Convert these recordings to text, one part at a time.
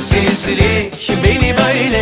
Sensizlik beni böyle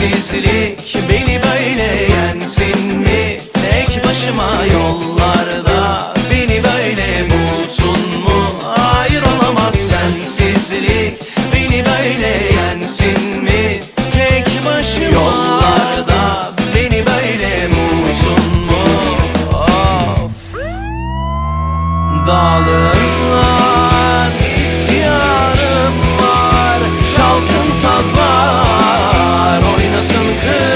Sensizlik beni böyle yensin mi? Tek başıma yollarda beni böyle bulsun mu? Hayır olamaz sensizlik beni böyle yensin mi? Tek başıma yollarda beni böyle bulsun mu? Of Dağılım var, isyanım var Çalsın sazlar, some good.